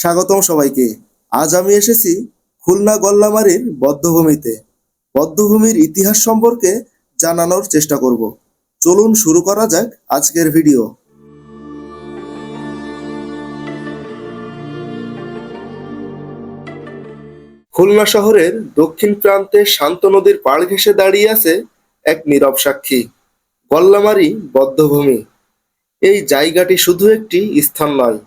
স্বাগতম সবাইকে। আজ আমি এসেছি খুলনা গল্লামারির বদ্ধভূমিতে। বদ্ধভূমির ইতিহাস সম্পর্কে জানানোর চেষ্টা করব। চলুন শুরু করা যাক আজকের ভিডিও। খুলনা শহরের দক্ষিণ প্রান্তে শান্ত নদীর পাড় ঘেঁষে দাঁড়িয়ে আছে এক নীরব সাক্ষী, গল্লামারি বদ্ধভূমি। এই জায়গাটি শুধু একটি স্থান নয়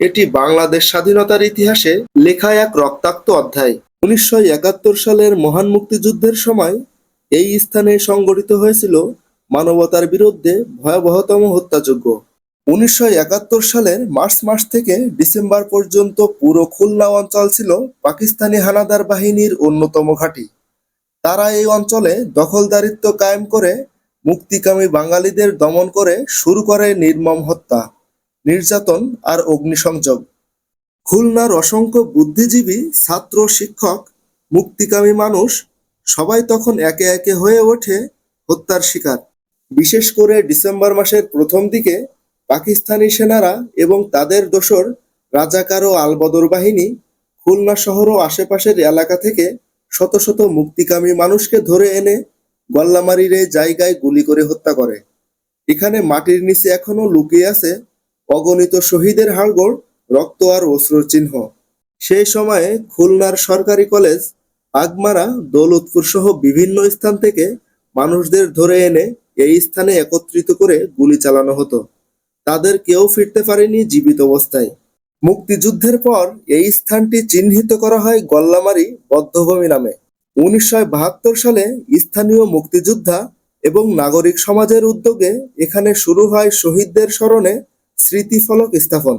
এটি বাংলাদেশ স্বাধীনতার ইতিহাসে লেখা এক রক্তাক্ত অধ্যায়। উনিশশো একাত্তর সালের মহান মুক্তিযুদ্ধের সময় এই স্থানে সংগঠিত হয়েছিল মানবতার বিরুদ্ধে ভয়াবহতম হত্যাযজ্ঞ। উনিশশো সালের মার্চ মাস থেকে ডিসেম্বর পর্যন্ত পুরো খুলনা অঞ্চল ছিল পাকিস্তানি হানাদার বাহিনীর অন্যতম ঘাঁটি। তারা এই অঞ্চলে দখলদারিত্ব কায়েম করে মুক্তিকামী বাঙালিদের দমন করে শুরু করে নির্মম হত্যা। নির্যাতন আর অগ্নিসংযোগ। খুলনার অসংখ্য বুদ্ধিজীবী, ছাত্র, শিক্ষক, মুক্তিকামী মানুষ সবাই তখন একে একে হয়ে ওঠে হত্যার শিকার। বিশেষ করে ডিসেম্বর মাসের প্রথম দিকে পাকিস্তানি সেনারা এবং তাদের দোসর রাজাকার ও আলবদর বাহিনী খুলনা শহর ও আশেপাশের এলাকা থেকে শত শত মুক্তিকামী মানুষকে ধরে এনে গল্লামারির জায়গায় গুলি করে হত্যা করে। এখানে মাটির নিচে এখনও লুকিয়ে আছে অগণিত শহীদের হাড়গোড় রক্ত আর অশ্রুর চিহ্ন। সেই সময়ে খুলনার সরকারি কলেজ, আগমারা, দৌলতপুর সহ বিভিন্ন স্থান থেকে মানুষদের ধরে এনে এই স্থানে একত্রিত করে গুলি চালানো হতো। তাদের কেউ ফিরতে পারেনি জীবিত অবস্থায়। মুক্তিযুদ্ধের পর এই স্থানটি চিহ্নিত করা হয় গল্লামারি বদ্ধভূমি নামে। উনিশশো বাহাত্তর সালে স্থানীয় মুক্তিযোদ্ধা এবং নাগরিক সমাজের উদ্যোগে এখানে শুরু হয় শহীদদের স্মরণে স্মৃতিফলক স্থাপন।